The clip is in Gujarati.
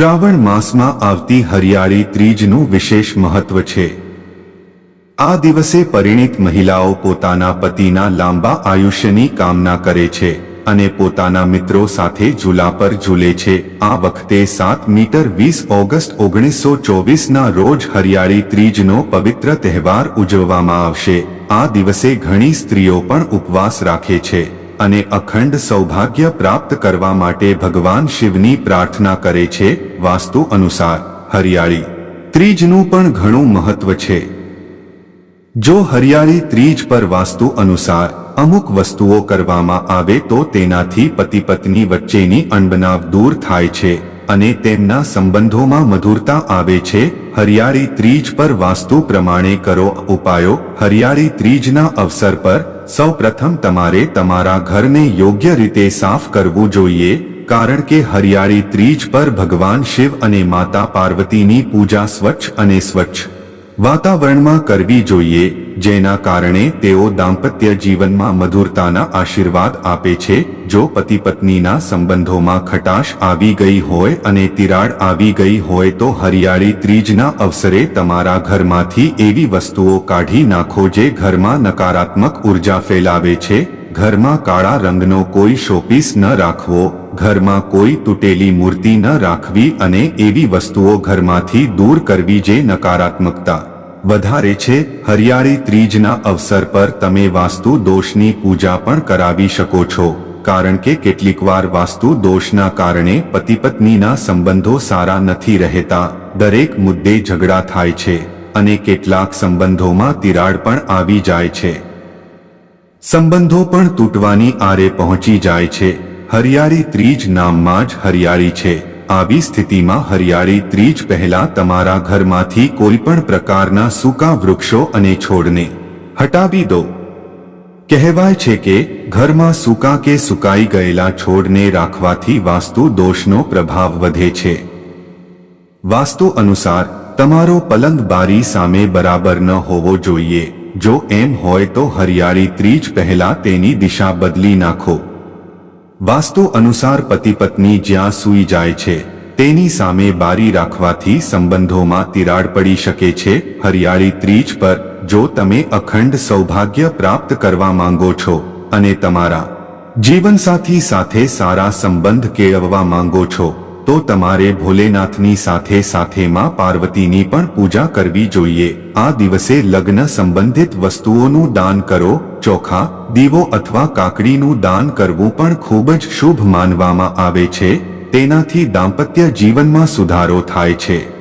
શ્રાવણ માસમાં આવતી હરિયાળી ત્રીજનું વિશેષ મહત્વ છે. આ દિવસે પરિણીત મહિલાઓ પોતાના પતિના લાંબા આયુષ્યની કામના કરે છે અને પોતાના મિત્રો સાથે ઝૂલા પર ઝૂલે છે. આ વખતે સાત મીટર વીસ ઓગસ્ટ ઓગણીસો ચોવીસના રોજ હરિયાળી ત્રીજનો પવિત્ર તહેવાર ઉજવવામાં આવશે. આ દિવસે ઘણી સ્ત્રીઓ પણ ઉપવાસ રાખે છે. અને અખંડ સૌભાગ્ય પ્રાપ્ત કરવા માટે ભગવાન શિવની પ્રાર્થના કરે છે, વાસ્તુ અનુસાર. હરિયાળી. ત્રીજનું પણ ઘણું મહત્વ છે. જો હરિયાળી ત્રીજ પર વાસ્તુ અનુસાર અમુક વસ્તુઓ કરવામાં આવે તો તેનાથી પતિ પત્ની વચ્ચેની અણબનાવ દૂર થાય છે. અને તેમના સંબંધોમાં મધુરતા આવે છે, હરિયાળી ત્રીજ પર વાસ્તુ પ્રમાણે કરો ઉપાયો, હરિયાળી ત્રીજના અવસર પર, સૌપ્રથમ તમારે તમારા ઘરને યોગ્ય રીતે સાફ કરવું જોઈએ, કારણ કે હરિયાળી ત્રીજ પર ભગવાન શિવ અને માતા પાર્વતીની પૂજા સ્વચ્છ અને સ્વચ્છ વાતાવરણમાં કરવી જોઈએ, જેના કારણે તેઓ દાંપત્ય જીવનમાં મધુરતાના આશીર્વાદ આપે છે, જો પતિ પત્નીના સંબંધોમાં ખટાશ આવી ગઈ હોય અને તિરાડ આવી ગઈ હોય તો હરિયાળી ત્રીજના અવસરે તમારા ઘરમાંથી એવી વસ્તુઓ કાઢી નાખો જે ઘરમાં નકારાત્મક ઊર્જા ફેલાવે છે. ઘરમાં કાળા રંગનો કોઈ શોપીસ ન રાખવો, ઘરમાં કોઈ તૂટેલી મૂર્તિ ન રાખવી અને એવી વસ્તુઓ ઘરમાંથી દૂર કરવી જે નકારાત્મકતા વધારે છે, હરિયાળી ત્રીજના અવસર પર તમે વાસ્તુ દોષની પૂજા પણ કરાવી શકો છો. કારણ કે કેટલીકવાર વાસ્તુ દોષના કારણે પતિ પત્નીના સંબંધો સારા નથી રહેતા. દરેક મુદ્દે ઝઘડા થાય છે અને કેટલાક સંબંધોમાં તિરાડ પણ આવી જાય છે. સંબંધો પણ તૂટવાની આરે પહોંચી જાય છે. હરિયાળી ત્રીજ નામમાં જ હરિયાળી છે. આવી સ્થિતિમાં હરિયાળી ત્રીજ પહેલા તમારા ઘરમાંથી કોઈ પણ પ્રકારના સૂકા વૃક્ષો અને છોડને હટાવી દો. કહેવાય છે કે ઘરમાં સૂકા કે સુકાઈ ગયેલા છોડને રાખવાથી વાસ્તુ દોષનો પ્રભાવ વધે છે. વાસ્તુ અનુસાર, તમારો પલંગ બારી સામે બરાબર ન હોવો જોઈએ. જો એમ હોય તો હરિયાળી ત્રીજ પહેલા તેની દિશા બદલી નાખો. વાસ્તુ અનુસાર પતિ પત્ની જ્યાં સૂઈ જાય છે, તેની સામે બારી રાખવાથી સંબંધોમાં તિરાડ પડી શકે છે, હરિયાળી ત્રીજ પર, જો તમે અખંડ સૌભાગ્ય પ્રાપ્ત કરવા માંગો છો, અને તમારા જીવનસાથી સાથે સારા સંબંધ કેળવવા માંગો છો. તો તમારે ભોલેનાથની સાથે સાથે માં પાર્વતીની પણ પૂજા કરવી જોઈએ. આ દિવસે લગ્ન સંબંધિત વસ્તુઓનું દાન કરો, ચોખા, દીવો અથવા કાકડીનું દાન કરવું પણ ખૂબ જ શુભ માનવામાં આવે છે. તેનાથી દાંપત્ય જીવનમાં સુધારો થાય છે.